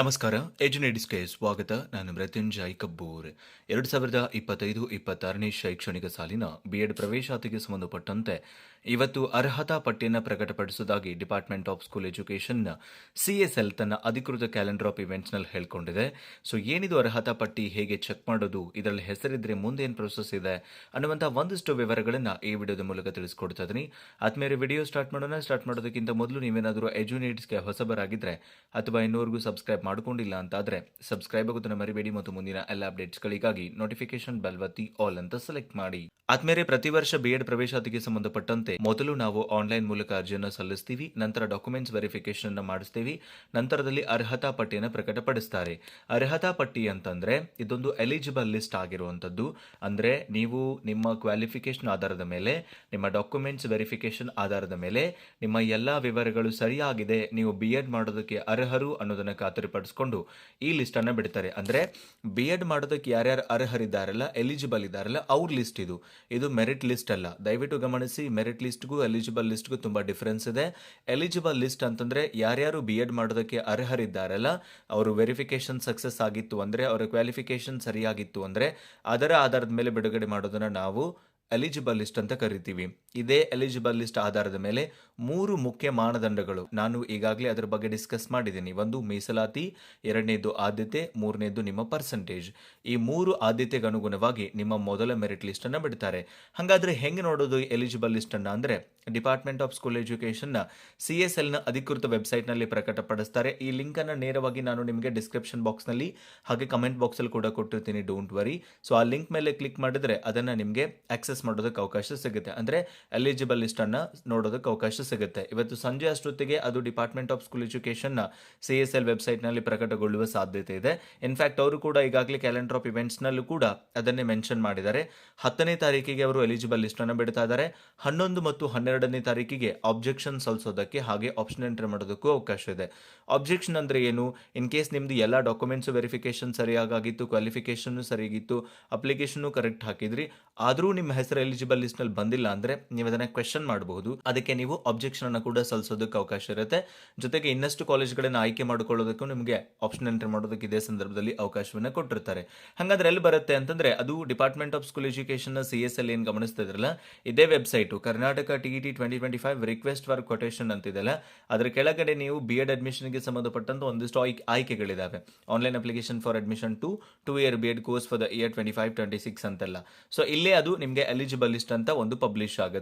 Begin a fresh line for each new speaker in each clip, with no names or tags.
ನಮಸ್ಕಾರ ಎಜುನೇಡಿಸ್ಗೆ ಸ್ವಾಗತ. ನಾನು ಮೃತ್ಯುಂಜಯ್ ಕಬ್ಬೂರ್. ಎರಡು ಸಾವಿರದ ಇಪ್ಪತ್ತೈದು, ಇಪ್ಪತ್ತಾರನೇ ಶೈಕ್ಷಣಿಕ ಸಾಲಿನ ಬಿಎಡ್ ಪ್ರವೇಶಾತಿಗೆ ಸಂಬಂಧಪಟ್ಟಂತೆ ಇವತ್ತು ಅರ್ಹತಾ ಪಟ್ಟಿಯನ್ನು ಪ್ರಕಟಪಡಿಸುವುದಾಗಿ department of school education CSL ತನ್ನ ಅಧಿಕೃತ ಕ್ಯಾಲೆಂಡರ್ ಆಫ್ ಇವೆಂಟ್ಸ್ನಲ್ಲಿ ಹೇಳ್ಕೊಂಡಿದೆ. ಸೊ ಏನಿದು ಅರ್ಹತಾ ಪಟ್ಟಿ, ಹೇಗೆ ಚೆಕ್ ಮಾಡೋದು, ಇದರಲ್ಲಿ ಹೆಸರಿದ್ರೆ ಮುಂದೆ ಏನು ಪ್ರೊಸೆಸ್ ಇದೆ ಅನ್ನುವಂಥ ಒಂದಿಷ್ಟು ವಿವರಗಳನ್ನು ಈ ವಿಡಿಯೋದ ಮೂಲಕ ತಿಳಿಸ್ಕೊಡ್ತಾ ಇದ್ದೀನಿ. ವಿಡಿಯೋ ಸ್ಟಾರ್ಟ್ ಮಾಡೋಣ. ಸ್ಟಾರ್ಟ್ ಮಾಡೋದಕ್ಕಿಂತ ಮೊದಲು ನೀವೇನಾದರೂ ಎಜುನೇಟ್ಸ್ಗೆ ಹೊಸಬರಾಗಿದ್ದರೆ ಅಥವಾ ಇನ್ನೂವರೆಗೂ ಸಬ್ಸ್ಕ್ರೈಬ್ ಮಾಡಿಕೊಂಡಿಲ್ಲ ಅಂತಾದರೆ ಸಬ್ಸ್ಕ್ರೈಬ್ ಆಗೋದನ್ನು ಮರಿಬೇಡಿ ಮತ್ತು ಮುಂದಿನ ಎಲ್ಲ ಅಪ್ಡೇಟ್ಸ್ಗಳಿಗಾಗಿ ನೋಟಿಫಿಕೇಶನ್ ಬೆಲ್ ಒತ್ತಿ ಆಲ್ ಅಂತ ಸೆಲೆಕ್ಟ್ ಮಾಡಿ. ಆದ್ಮೇಲೆ ಪ್ರತಿ ವರ್ಷ ಬಿ ಎಡ್ ಪ್ರವೇಶಾತಿಗೆ ಸಂಬಂಧಪಟ್ಟಂತೆ ಮೊದಲು ನಾವು ಆನ್ಲೈನ್ ಮೂಲಕ ಅರ್ಜಿಯನ್ನು ಸಲ್ಲಿಸ್ತೀವಿ, ನಂತರ ಡಾಕ್ಯುಮೆಂಟ್ಸ್ ವೆರಿಫಿಕೇಶನ್ ಅನ್ನು ಮಾಡಿಸ್ತೀವಿ, ನಂತರದಲ್ಲಿ ಅರ್ಹತಾ ಪಟ್ಟಿಯನ್ನು ಪ್ರಕಟಪಡಿಸ್ತಾರೆ. ಅರ್ಹತಾ ಪಟ್ಟಿ ಅಂತಂದ್ರೆ ಇದೊಂದು ಎಲಿಜಿಬಲ್ ಲಿಸ್ಟ್ ಆಗಿರುವಂತದ್ದು. ಅಂದ್ರೆ ನೀವು ನಿಮ್ಮ ಕ್ವಾಲಿಫಿಕೇಶನ್ ಆಧಾರದ ಮೇಲೆ, ನಿಮ್ಮ ಡಾಕ್ಯುಮೆಂಟ್ಸ್ ವೆರಿಫಿಕೇಶನ್ ಆಧಾರದ ಮೇಲೆ, ನಿಮ್ಮ ಎಲ್ಲಾ ವಿವರಗಳು ಸರಿಯಾಗಿದೆ, ನೀವು ಬಿ ಎಡ್ ಮಾಡೋದಕ್ಕೆ ಅರ್ಹರು ಅನ್ನೋದನ್ನ ಖಾತರಿಪಡಿಸಿಕೊಂಡು ಈ ಲಿಸ್ಟ್ ಅನ್ನ ಬಿಡ್ತಾರೆ. ಅಂದ್ರೆ ಬಿ ಎಡ್ ಮಾಡೋದಕ್ಕೆ ಯಾರ್ಯಾರು ಅರ್ಹರಿದ್ದಾರಲ್ಲ ಎಲಿಜಿಬಲ್ ಇದ್ದಾರಲ್ಲ, ಅವ್ರ ಲಿಸ್ಟ್ ಇದು. ಇದು ಮೆರಿಟ್ ಲಿಸ್ಟ್ ಅಲ್ಲ. ದಯವಿಟ್ಟು ಗಮನಿಸಿ ಮೆರಿಟ್ ಲಿಸ್ಟ್ಗೂ ಎಲಿಜಿಬಲ್ ಲಿಸ್ಟ್ಗೂ ತುಂಬ ಡಿಫ್ರೆನ್ಸ್ ಇದೆ. ಎಲಿಜಿಬಲ್ ಲಿಸ್ಟ್ ಅಂತಂದರೆ ಯಾರ್ಯಾರು ಬಿ ಎಡ್ ಮಾಡೋದಕ್ಕೆ ಅರ್ಹರಿದ್ದಾರಲ್ಲ, ಅವರು ವೆರಿಫಿಕೇಶನ್ ಸಕ್ಸಸ್ ಆಗಿತ್ತು ಅಂದರೆ, ಅವರ ಕ್ವಾಲಿಫಿಕೇಶನ್ ಸರಿಯಾಗಿತ್ತು ಅಂದರೆ ಅದರ ಆಧಾರದ ಮೇಲೆ ಬಿಡುಗಡೆ ಮಾಡೋದನ್ನು ನಾವು ಎಲಿಜಿಬಲ್ ಲಿಸ್ಟ್ ಅಂತ ಕರಿತೀವಿ. ಇದೇ ಎಲಿಜಿಬಲ್ ಲಿಸ್ಟ್ ಆಧಾರದ ಮೇಲೆ ಮೂರು ಮುಖ್ಯ ಮಾನದಂಡಗಳು ನಾನು ಈಗಾಗಲೇ ಅದರ ಬಗ್ಗೆ ಡಿಸ್ಕಸ್ ಮಾಡಿದ್ದೀನಿ. ಒಂದು ಮೀಸಲಾತಿ, ಎರಡನೇದು ಆದ್ಯತೆ, ಮೂರನೇದು ನಿಮ್ಮ ಪರ್ಸೆಂಟೇಜ್ ಈ ಮೂರು ಆದ್ಯತೆಗೆ ಅನುಗುಣವಾಗಿ ನಿಮ್ಮ ಮೊದಲ ಮೆರಿಟ್ ಲಿಸ್ಟ್ ಅನ್ನು ಬಿಡ್ತಾರೆ. ಹಾಗಾದ್ರೆ ಹೆಂಗೆ ನೋಡೋದು ಎಲಿಜಿಬಲ್ ಲಿಸ್ಟ್ ಅನ್ನ ಅಂದ್ರೆ ಡಿಪಾರ್ಟ್ಮೆಂಟ್ ಆಫ್ ಸ್ಕೂಲ್ ಎಜುಕೇಶನ್ನ ಸಿ ಎಸ್ನ ಅಧಿಕೃತ ವೆಬ್ಸೈಟ್ನಲ್ಲಿ ಪ್ರಕಟಪಡಿಸ್ತಾರೆ. ಈ ಲಿಂಕ್ ಅನ್ನ ನೇರವಾಗಿ ನಾನು ನಿಮಗೆ ಡಿಸ್ಕ್ರಿಪ್ಷನ್ ಬಾಕ್ಸ್ನಲ್ಲಿ ಹಾಗೆ ಕಮೆಂಟ್ ಬಾಕ್ಸ್ ಅಲ್ಲಿ ಕೂಡ ಕೊಟ್ಟಿರ್ತೀನಿ. ಡೋಂಟ್ ವರಿ ಸೊ ಆ ಲಿಂಕ್ ಮೇಲೆ ಕ್ಲಿಕ್ ಮಾಡಿದ್ರೆ ಅದನ್ನ ನಿಮಗೆ ಆಕ್ಸೆಸ್ ಮಾಡೋದಕ್ಕೆ ಅವಕಾಶ ಸಿಗುತ್ತೆ. ಅಂದ್ರೆ ಎಲಿಜಿಬಲ್ ಲಿಸ್ಟ್ ಅನ್ನ ನೋಡೋದಕ್ಕೆ ಅವಕಾಶ ಸಿಗುತ್ತೆ. ಇವತ್ತು ಸಂಜೆ ಅಷ್ಟೊತ್ತಿಗೆ ಅದು ಡಿಪಾರ್ಟ್ಮೆಂಟ್ ಆಫ್ ಸ್ಕೂಲ್ ಎಜುಕೇಶನ್ನ ಸಿ ಎಸ್ ಎಲ್ ವೆಬ್ಸೈಟ್ನಲ್ಲಿ ಪ್ರಕಟಗೊಳ್ಳುವ ಸಾಧ್ಯತೆ ಇದೆ. ಇನ್ಫ್ಯಾಕ್ಟ್ ಅವರು ಕೂಡ ಈಗಾಗಲೇ ಕ್ಯಾಲೆಂಡರ್ ಆಫ್ ಇವೆಂಟ್ಸ್ ನಲ್ಲೂ ಕೂಡ ಅದನ್ನೇ ಮೆನ್ಷನ್ ಮಾಡಿದ್ದಾರೆ. ಹತ್ತನೇ ತಾರೀಕಿಗೆ ಅವರು ಎಲಿಜಿಬಲ್ ಲಿಸ್ಟ್ ಅನ್ನು ಬಿಡ್ತಾ ಇದ್ದಾರೆ. ಹನ್ನೊಂದು ಮತ್ತು ಹನ್ನೆರಡನೇ ತಾರೀಕಿಗೆ ಆಬ್ಜೆಕ್ಷನ್ ಸಲ್ಲಿಸೋದಕ್ಕೆ ಹಾಗೆ ಆಪ್ಷನ್ ಎಂಟ್ರಿ ಮಾಡೋದಕ್ಕೂ ಅವಕಾಶ ಇದೆ. ಆಬ್ಜೆಕ್ಷನ್ ಅಂದ್ರೆ ಏನು? ಇನ್ ಕೇಸ್ ನಿಮ್ದು ಎಲ್ಲ ಡಾಕ್ಯುಮೆಂಟ್ಸ್ ವೆರಿಫಿಕೇಶನ್ ಸರಿಯಾಗಿತ್ತು ಕ್ವಾಲಿಫಿಕೇಶನ್ ಸರಿಯಾಗಿತ್ತು ಅಪ್ಲಿಕೇಶನ್ ಕರೆಕ್ಟ್ ಹಾಕಿದ್ರಿ, ಆದರೂ ನಿಮ್ಮ ಹೆಸರು ಎಲಿಜಿಬಲ್ ಲಿಸ್ಟ್ನಲ್ಲಿ ಬಂದಿಲ್ಲ ಅಂದ್ರೆ ನೀವು ಅದನ್ನ ಕ್ವೆಶನ್ ಮಾಡಬಹುದು ಅದಕ್ಕೆ ನೀವು ಅಬ್ಜೆಕ್ಷನ್ ಅನ್ನು ಕೂಡ ಸಲ್ಲಿಸೋದಕ್ಕೆ ಅವಕಾಶ ಇರುತ್ತೆ. ಜೊತೆಗೆ ಇನ್ನಷ್ಟು ಕಾಲೇಜ್ಗಳನ್ನ ಆಯ್ಕೆ ಮಾಡಿಕೊಳ್ಳೋದಕ್ಕೂ ನಿಮಗೆ ಆಪ್ಷನ್ ಎಂಟರ್ ಮಾಡೋದಕ್ಕೆ ಇದೇ ಸಂದರ್ಭದಲ್ಲಿ ಅವಕಾಶವನ್ನ ಕೊಟ್ಟಿರ್ತಾರೆ. ಹಾಗಾದ್ರೆ ಎಲ್ಲಿ ಬರುತ್ತೆ ಅಂತಂದ್ರೆ ಅದು department of school education C S L ಏನ್ ಗಮನಿಸ್ತಾ ಇದ್ರಲ್ಲ, ಇದೇ website Karnataka T T twenty twenty five request for quotation ಅಂತಿದೆಲ್ಲ ಅದರ ಕೆಳಗಡೆ ನೀವು ಬಿ ಎಡ್ ಅಡ್ಮಿಷನ್ಗೆ ಸಂಬಂಧಪಟ್ಟಂತ ಒಂದಿಷ್ಟು ಆಯ್ಕೆ ಆಯ್ಕೆಗಳಿದಾವೆ. Online application for admission to two year B Ed course for the year twenty five twenty six ಅಂತೆಲ್ಲ. ಸೊ ಇಲ್ಲೇ ಅದು ನಿಮಗೆ ಎಲಿಜಿಬಲ್ ಲಿಸ್ಟ್ ಅಂತ ಒಂದು ಪಬ್ಲಿಷ್ ಆಗುತ್ತೆ.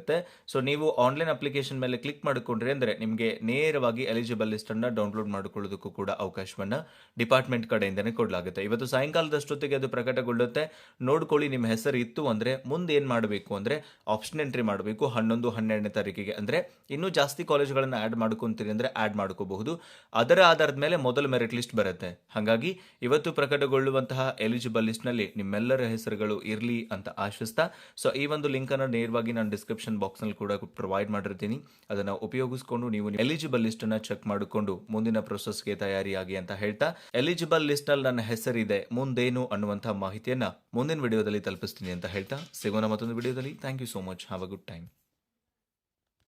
ಸೊ ನೀವು ಆನ್ಲೈನ್ ಅಪ್ಲಿಕೇಶನ್ ಮೇಲೆ ಕ್ಲಿಕ್ ಮಾಡಿಕೊಂಡ್ರೆ ಅಂದ್ರೆ ನಿಮಗೆ ನೇರವಾಗಿ ಎಲಿಜಿಬಲ್ ಲಿಸ್ಟ್ ಅನ್ನ ಡೌನ್ಲೋಡ್ ಮಾಡಿಕೊಳ್ಳೋದಕ್ಕೂ ಕೂಡ ಅವಕಾಶವನ್ನ ಡಿಪಾರ್ಟ್ಮೆಂಟ್ ಕಡೆಯಿಂದನೇ ಕೊಡಲಾಗುತ್ತೆ. ಇವತ್ತು ಸಾಯಂಕಾಲದಷ್ಟೊತ್ತಿಗೆ ಅದು ಪ್ರಕಟಗೊಳ್ಳುತ್ತೆ. ನೋಡ್ಕೊಳ್ಳಿ ನಿಮ್ಮ ಹೆಸರು ಇತ್ತು ಅಂದ್ರೆ, ಮುಂದೆ ಏನ್ ಮಾಡಬೇಕು ಅಂದ್ರೆ ಆಪ್ಷನ್ ಎಂಟ್ರಿ ಮಾಡಬೇಕು. ಹನ್ನೊಂದು, ಹನ್ನೆರಡನೇ ತಾರೀಕಿಗೆ ಅಂದ್ರೆ, ಇನ್ನೂ ಜಾಸ್ತಿ ಕಾಲೇಜ್ಗಳನ್ನು ಆಡ್ ಮಾಡ್ಕೊಂತೀರಿ ಅಂದ್ರೆ ಆಡ್ ಮಾಡ್ಕೋಬಹುದು. ಅದರ ಆಧಾರದ ಮೇಲೆ ಮೊದಲ ಮೆರಿಟ್ ಲಿಸ್ಟ್ ಬರುತ್ತೆ. ಹಾಗಾಗಿ ಇವತ್ತು ಪ್ರಕಟಗೊಳ್ಳುವಂತಹ ಎಲಿಜಿಬಲ್ ಲಿಸ್ಟ್ನಲ್ಲಿ ನಿಮ್ಮೆಲ್ಲರ ಹೆಸರುಗಳು ಇರಲಿ ಅಂತ ಆಶಿಸ್ತಾ ಸೊ ಈ ಒಂದು ಲಿಂಕ್ ಅನ್ನು ನೇರವಾಗಿ ನಾನು ಡಿಸ್ಕ್ರಿಪ್ಷನ್ ಬಾಕ್ಸ್ನಲ್ಲಿ ಕೂಡ ಪ್ರೊವೈಡ್ ಮಾಡಿರ್ತೀನಿ. ಅದನ್ನ ಉಪಯೋಗಿಸಿಕೊಂಡು ನೀವು ಎಲಿಜಿಬಲ್ ಲಿಸ್ಟ್ ಅನ್ನ ಚೆಕ್ ಮಾಡಿಕೊಂಡು ಮುಂದಿನ ಪ್ರೊಸೆಸ್ಗೆ ತಯಾರಿಯಾಗಿ ಅಂತ ಹೇಳ್ತಾ. ಎಲಿಜಿಬಲ್ ಲಿಸ್ಟ್ ಅಲ್ಲಿ ನನ್ನ ಹೆಸರಿದೆ, ಮುಂದೇನು ಅನ್ನುವಂತಹ ಮಾಹಿತಿಯನ್ನ ಮುಂದಿನ ವಿಡಿಯೋದಲ್ಲಿ ತಲುಪಿಸ್ತೀನಿ ಅಂತ ಹೇಳ್ತಾ. ಸಿಗೋಣ ಮತ್ತೊಂದು ವಿಡಿಯೋದಲ್ಲಿ thank you so much have a good time